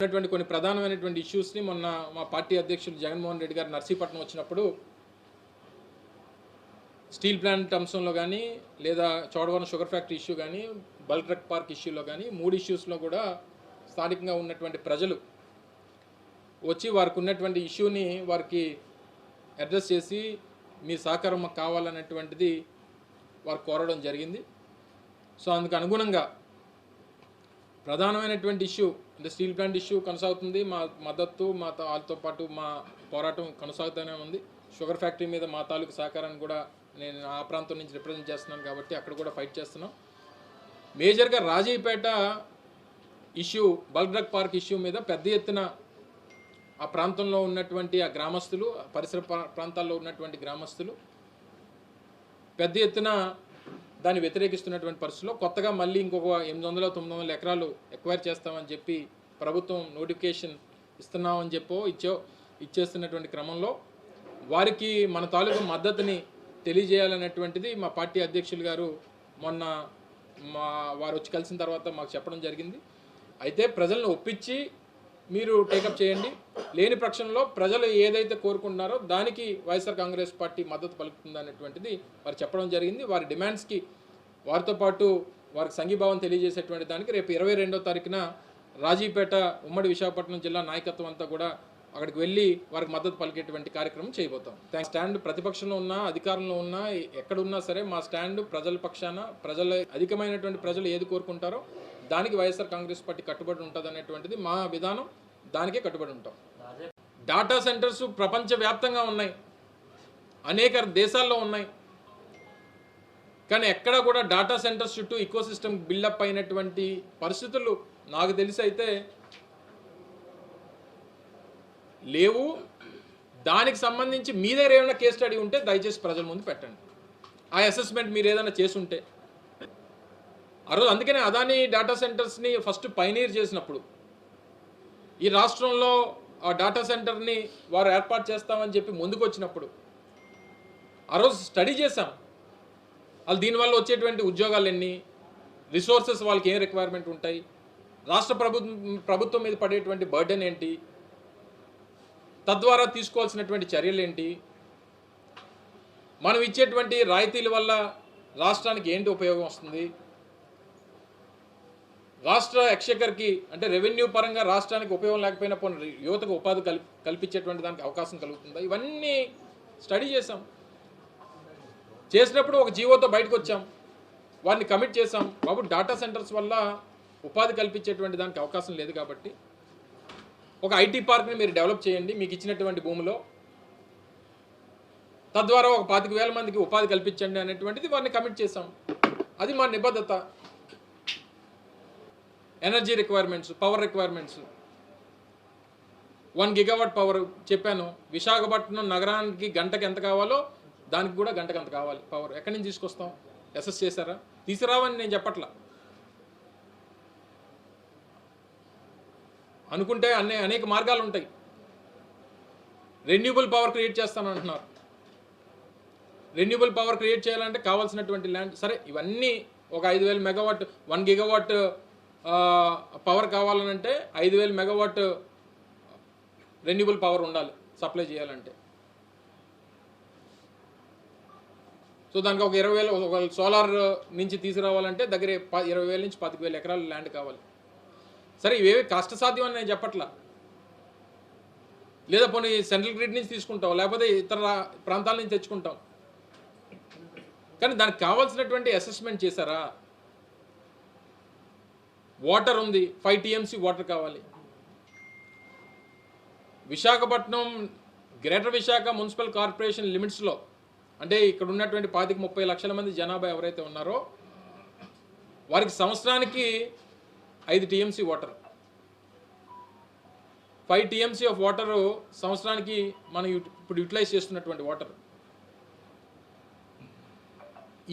ఉన్నటువంటి కొన్ని ప్రధానమైనటువంటి ఇష్యూస్ని మొన్న మా పార్టీ అధ్యక్షులు జగన్మోహన్ రెడ్డి గారు నర్సీపట్నం వచ్చినప్పుడు స్టీల్ ప్లాంట్ అంశంలో కానీ లేదా చోడవరం షుగర్ ఫ్యాక్టరీ ఇష్యూ కానీ బల్క్ ట్రక్ పార్క్ ఇష్యూలో కానీ మూడు ఇష్యూస్లో కూడా స్థానికంగా ఉన్నటువంటి ప్రజలు వచ్చి వారికి ఉన్నటువంటి ఇష్యూని వారికి అడ్రస్ చేసి మీ సహకారం మాకు కావాలన్నటువంటిది వారు కోరడం జరిగింది. సో అందుకు అనుగుణంగా ప్రధానమైనటువంటి ఇష్యూ అంటే స్టీల్ ప్లాంట్ ఇష్యూ కొనసాగుతుంది. మా మద్దతు మా వాళ్ళతో పాటు మా పోరాటం కొనసాగుతూనే ఉంది. షుగర్ ఫ్యాక్టరీ మీద మా తాలూకు సహకారాన్ని కూడా నేను ఆ ప్రాంతం నుంచి రిప్రజెంట్ చేస్తున్నాను కాబట్టి అక్కడ కూడా ఫైట్ చేస్తున్నాం. మేజర్గా Rajipeta issue bulk drug park issue మీద పెద్ద ఎత్తున ఆ ప్రాంతంలో ఉన్నటువంటి ఆ గ్రామస్తులు పరిసర ప్రా- ప్రాంతాల్లో ఉన్నటువంటి గ్రామస్తులు పెద్ద ఎత్తున దాన్ని వ్యతిరేకిస్తున్నటువంటి పరిస్థితిలో కొత్తగా మళ్ళీ ఇంకొక ఎనిమిది వందల తొమ్మిది వందల ఎకరాలు ఎక్వైర్ చేస్తామని చెప్పి ప్రభుత్వం నోటిఫికేషన్ ఇస్తున్నామని చెప్పో ఇచ్చో ఇచ్చేస్తున్నటువంటి క్రమంలో వారికి మన తాలూకు మద్దతుని తెలియజేయాలనేటువంటిది మా పార్టీ అధ్యక్షులు గారు మొన్న మా వారు వచ్చి కలిసిన తర్వాత మాకు చెప్పడం జరిగింది. అయితే ప్రజలను ఒప్పించి మీరు టేకప్ చేయండి. లేని పక్షంలో ప్రజలు ఏదైతే కోరుకుంటున్నారో దానికి వైఎస్ఆర్ కాంగ్రెస్ పార్టీ మద్దతు పలుకుతుంది అనేటువంటిది వారు చెప్పడం జరిగింది. వారి డిమాండ్స్కి వారితో పాటు వారికి సంఘీభావం తెలియజేసేటువంటి దానికి రేపు ఇరవై రెండో తారీఖున రాజీపేట ఉమ్మడి విశాఖపట్నం జిల్లా నాయకత్వం అంతా కూడా అక్కడికి వెళ్ళి వారికి మద్దతు పలికేటువంటి కార్యక్రమం చేయబోతాం. థ్యాంక్స్ స్టాండ్ ప్రతిపక్షంలో ఉన్నా అధికారంలో ఉన్నా ఎక్కడున్నా సరే మా స్టాండ్ ప్రజల పక్షాన ప్రజల అధికమైనటువంటి ప్రజలు ఏది కోరుకుంటారో దానికి వైఎస్ఆర్ కాంగ్రెస్ పార్టీ కట్టుబడి ఉంటుంది అనేటువంటిది మా విధానం దానికే కట్టుబడి ఉంటాం. డాటా సెంటర్స్ ప్రపంచవ్యాప్తంగా ఉన్నాయి. అనేక దేశాల్లో ఉన్నాయి. కానీ ఎక్కడ కూడా డాటా సెంటర్స్ చుట్టూ ఈకో సిస్టమ్ బిల్డప్ అయినటువంటి పరిస్థితులు నాకు తెలిసి అయితే లేవు. దానికి సంబంధించి మీ దగ్గర ఏమైనా కేస్ స్టడీ ఉంటే దయచేసి ప్రజల ముందు పెట్టండి. ఆ అసెస్మెంట్ మీరు ఏదైనా చేసుంటే ఆ రోజు అందుకనే అదాని డేటా సెంటర్స్ని ఫస్ట్ పైనీర్ చేసినప్పుడు ఈ రాష్ట్రంలో ఆ డేటా సెంటర్ని వారు ఏర్పాటు చేస్తామని చెప్పి ముందుకు వచ్చినప్పుడు ఆ రోజు స్టడీ చేశాం. వాళ్ళు దీనివల్ల వచ్చేటువంటి ఉద్యోగాలు ఎన్ని రిసోర్సెస్ వాళ్ళకి ఏం రిక్వైర్మెంట్ ఉంటాయి రాష్ట్ర ప్రభుత్వం ప్రభుత్వం మీద పడేటువంటి బర్డెన్ ఏంటి తద్వారా తీసుకోవాల్సినటువంటి చర్యలు ఏంటి మనం ఇచ్చేటువంటి రాయితీల వల్ల రాష్ట్రానికి ఏంటి ఉపయోగం వస్తుంది రాష్ట్ర ఎక్షకర్కి అంటే రెవెన్యూ పరంగా రాష్ట్రానికి ఉపయోగం లేకపోయినా పోనీ యువతకు ఉపాధి కల్పి కల్పించేటువంటి దానికి అవకాశం కలుగుతుందా? ఇవన్నీ స్టడీ చేసాం చేసినప్పుడు ఒక జీవోతో బయటకు వచ్చాం. వారిని కమిట్ చేసాం బాబు డాటా సెంటర్స్ వల్ల ఉపాధి కల్పించేటువంటి దానికి అవకాశం లేదు కాబట్టి ఒక ఐటీ పార్క్ని మీరు డెవలప్ చేయండి. మీకు ఇచ్చినటువంటి భూమిలో తద్వారా ఒక పాతిక వేల మందికి ఉపాధి కల్పించండి అనేటువంటిది వారిని కమిట్ చేసాం అది మా నిబద్ధత. Energy requirements power requirements. One gigawatt power చెప్పాను. విశాఖపట్నం నగరానికి గంటకి ఎంత కావాలో దానికి కూడా గంటకి ఎంత కావాలి పవర్. ఎక్కడి నుంచి తీసుకొస్తాం? ఎస్ఎస్ చేశారా? తీసుకురావని నేను చెప్పట్లా. అనుకుంటే అనే అనేక మార్గాలు ఉంటాయి. రెన్యూబుల్ పవర్ క్రియేట్ చేస్తాను అంటున్నారు రెన్యూబుల్ పవర్ క్రియేట్ చేయాలంటే కావాల్సినటువంటి ల్యాండ్ సరే ఇవన్నీ ఒక ఐదు వేల మెగావాట్ వన్ గిగావాట్ పవర్ కావాలనంటే ఐదు వేల మెగావాట్ రెన్యూబుల్ పవర్ ఉండాలి సప్లై చేయాలంటే. సో దానికి ఒక ఇరవై వేలు ఒక సోలార్ నుంచి తీసుకురావాలంటే దగ్గర ప- ఇరవై వేల నుంచి పది వేల ఎకరాల ల్యాండ్ కావాలి. సరే ఇవేవి కష్టసాధ్యం అని నేను చెప్పట్లా. లేదా పోనీ సెంట్రల్ గ్రిడ్ నుంచి తీసుకుంటాం లేకపోతే ఇతర ప్రాంతాల నుంచి తెచ్చుకుంటాం. కానీ దానికి కావాల్సినటువంటి అసెస్మెంట్ చేశారా? వాటర్ ఉంది ఫైవ్ టీఎంసీ వాటర్ కావాలి. Visakhapatnam greater Visakha municipal corporation లిమిట్స్లో అంటే ఇక్కడ ఉన్నటువంటి పాతిక ముప్పై లక్షల మంది జనాభా ఎవరైతే ఉన్నారో వారికి సంవత్సరానికి ఐదు TMC water. Five TMC of water సంవత్సరానికి మనం ఇప్పుడు యూటిలైజ్ చేస్తున్నటువంటి వాటర్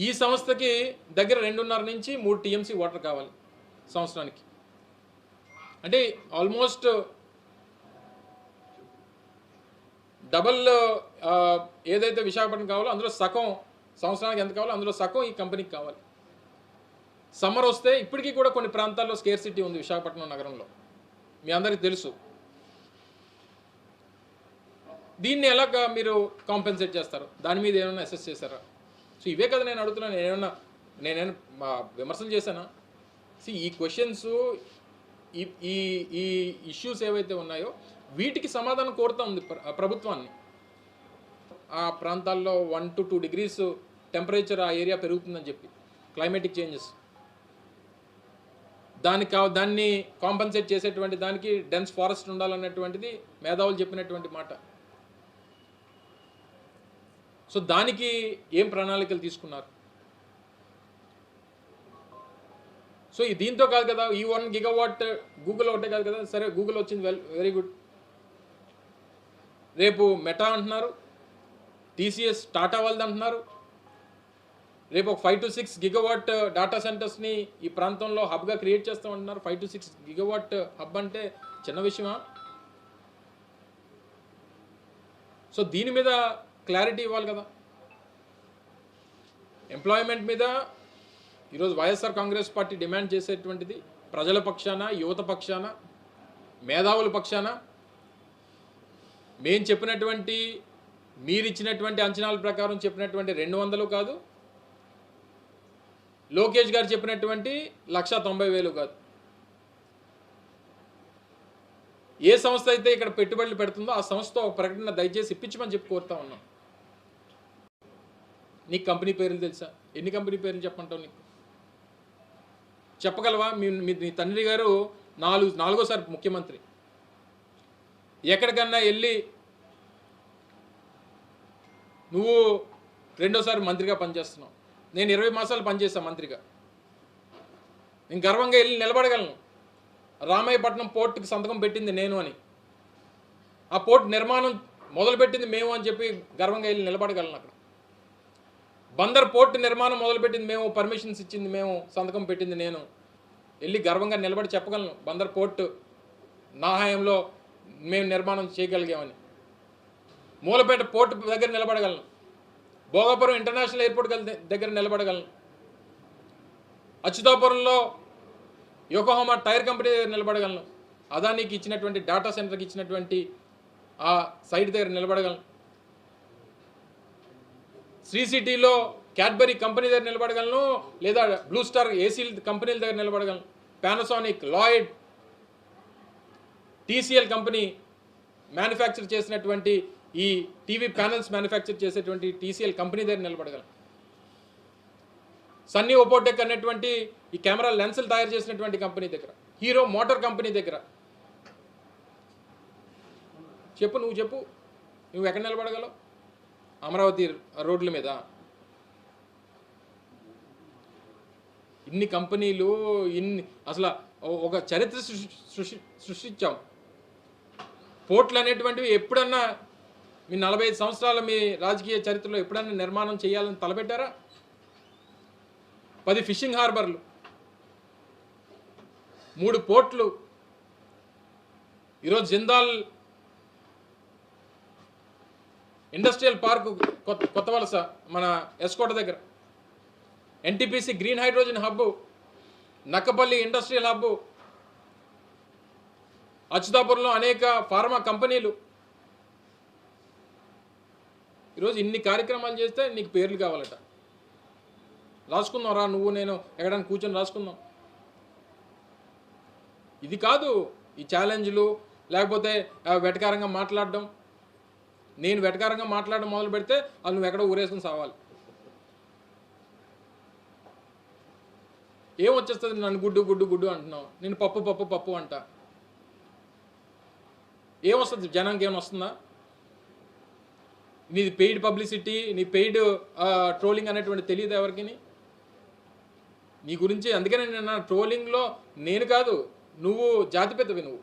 ఈ సంస్థకి దగ్గర రెండున్నర నుంచి మూడు టీఎంసీ వాటర్ కావాలి. సంవత్సరానికి. అంటే ఆల్మోస్ట్ డబల్ ఏదైతే విశాఖపట్నం కావాలో అందులో సగం సంవత్సరానికి ఎంత కావాలో అందులో సగం ఈ కంపెనీకి కావాలి. సమ్మర్ వస్తే ఇప్పటికీ కూడా కొన్ని ప్రాంతాల్లో స్కేర్ సిటీ ఉంది విశాఖపట్నం నగరంలో. మీ అందరికీ తెలుసు. దీన్ని ఎలాగ మీరు కాంపెన్సేట్ చేస్తారు? దాని మీద ఏమైనా అసెస్ చేశారా? సో ఇవే కదా నేను అడుగుతున్నాను నేనేమన్నా నేనేమైనా మా విమర్శలు చేశానా? సి ఈ క్వశ్చన్స్ ఈ ఈ ఈ ఇష్యూస్ ఏవైతే ఉన్నాయో వీటికి సమాధానం కోరుతా ఉంది ప్రభుత్వాన్ని. ఆ ప్రాంతాల్లో one to two degrees temperature ఆ ఏరియా పెరుగుతుందని చెప్పి క్లైమేటిక్ చేంజెస్ దానికి దాన్ని కాంపన్సేట్ చేసేటువంటి దానికి డెన్స్ ఫారెస్ట్ ఉండాలన్నటువంటిది మేధావులు చెప్పినటువంటి మాట. సో దానికి ఏం ప్రణాళికలు తీసుకున్నారు? సో ఈ దీంతో కాదు కదా ఈ వన్ గిగావాట్ గూగుల్ ఒకటే కాదు కదా సరే గూగుల్ వచ్చింది వెల్ వెరీ గుడ్ రేపు మెటా అంటున్నారు టీసీఎస్ టాటా వాళ్ళది అంటున్నారు. రేపు ఒక five to six gigawatt data సెంటర్స్ని ఈ ప్రాంతంలో హబ్గా create చేస్తామంటున్నారు. Five to six gigawatt hub అంటే చిన్న విషయమా? సో దీని మీద క్లారిటీ ఇవ్వాలి కదా. ఎంప్లాయ్మెంట్ మీద ఈరోజు వైఎస్ఆర్ కాంగ్రెస్ పార్టీ డిమాండ్ చేసేటువంటిది ప్రజల పక్షాన యువత పక్షాన మేధావుల పక్షాన. మేము చెప్పినటువంటి మీరు ఇచ్చినటువంటి అంచనాల ప్రకారం చెప్పినటువంటి రెండు వందలు కాదు. లోకేష్ గారు చెప్పినటువంటి లక్ష తొంభై వేలు కాదు. ఏ సంస్థ అయితే ఇక్కడ పెట్టుబడులు పెడుతుందో ఆ సంస్థ ఒక ప్రకటన దయచేసి ఇప్పించమని చెప్పి కోరుతా ఉన్నాం. నీకు కంపెనీ పేర్లు తెలుసా? ఎన్ని కంపెనీ పేర్లు చెప్పంటావు నీకు? చెప్పగలవా? మీ మీ- మీ తండ్రి గారు నాలుగు నాలుగోసారి ముఖ్యమంత్రి. ఎక్కడికన్నా వెళ్ళి నువ్వు రెండోసారి మంత్రిగా పనిచేస్తున్నావు. నేను ఇరవై మాసాలు పనిచేస్తాను మంత్రిగా. నేను గర్వంగా వెళ్ళి నిలబడగలను. రామాయపట్నం పోర్టుకి సంతకం పెట్టింది నేను అని. ఆ పోర్ట్ నిర్మాణం మొదలుపెట్టింది మేము అని చెప్పి గర్వంగా వెళ్ళి నిలబడగలను అక్కడ. బందర్ పోర్టు నిర్మాణం మొదలుపెట్టింది మేము పర్మిషన్స్ ఇచ్చింది మేము సంతకం పెట్టింది నేను. వెళ్ళి గర్వంగా నిలబడి చెప్పగలను బందర్ పోర్ట్ నా హయాంలో మేము నిర్మాణం చేయగలిగామని. మూలపేట పోర్ట్ దగ్గర నిలబడగలను. భోగాపురం ఇంటర్నేషనల్ ఎయిర్పోర్ట్ దగ్గర నిలబడగలను. అచ్యుతాపురంలో యోకోహోమా టైర్ కంపెనీ దగ్గర నిలబడగలను. అదానికి ఇచ్చినటువంటి డేటా సెంటర్కి ఇచ్చినటువంటి ఆ సైట్ దగ్గర నిలబడగలను. శ్రీ క్యాడ్బరీ కంపెనీ దగ్గర నిలబడగలను లేదా బ్లూ స్టార్ ఏసీ కంపెనీల దగ్గర నిలబడగలను. Panasonic Lloyd TCL company manufacture చేసినటువంటి ఈ టీవీ ప్యానల్స్ మ్యానుఫ్యాక్చర్ చేసేటువంటి టీసీఎల్ కంపెనీ దగ్గర నిలబడగలను. సన్నీ ఒపోటెక్ అనేటువంటి ఈ కెమెరా లెన్సులు తయారు చేసినటువంటి కంపెనీ దగ్గర. హీరో మోటార్ కంపెనీ దగ్గర. చెప్పు నువ్వు చెప్పు. నువ్వు ఎక్కడ నిలబడగలవు? అమరావతి రోడ్ల మీద ఇన్ని కంపెనీలు ఇన్ని అసలు ఒక చరిత్ర సృష్టి సృష్టి సృష్టించాం. పోర్ట్లు అనేటువంటివి ఎప్పుడన్నా మీ నలభై ఐదు సంవత్సరాల మీ రాజకీయ చరిత్రలో ఎప్పుడన్నా నిర్మాణం చేయాలని తలపెట్టారా? పది ఫిషింగ్ హార్బర్లు మూడు పోర్ట్లు ఈరోజు జిందాల్ ఇండస్ట్రియల్ పార్క్ కొత్త కొత్త వలస మన ఎస్కోట దగ్గర. NTPC green hydrogen hub Nakkapalli industrial hub అచ్యుతాపురంలో అనేక ఫార్మా కంపెనీలు. ఈరోజు ఇన్ని కార్యక్రమాలు చేస్తే నీకు పేర్లు కావాలట. రాసుకుందాం రా నువ్వు నేను ఎక్కడానికి కూర్చొని రాసుకుందాం. ఇది కాదు ఈ ఛాలెంజ్లు లేకపోతే వెటకారంగా మాట్లాడడం. నేను వెటకారంగా మాట్లాడడం మొదలు పెడితే వాళ్ళు నువ్వు ఎక్కడో ఊరేసుకుని సావాలి. ఏం వచ్చేస్తుంది? నన్ను గుడ్డు గుడ్డు గుడ్డు అంటున్నావు. నేను పప్పు పప్పు పప్పు అంట. ఏమొస్తుంది జనానికి ఏమైనా వస్తుందా? నీది పెయిడ్ పబ్లిసిటీ నీ పెయిడ్ ట్రోలింగ్ అనేటువంటి తెలియదు ఎవరికి నీ గురించి అందుకనే నేను ట్రోలింగ్లో నేను కాదు నువ్వు జాతిపెద్దవి నువ్వు.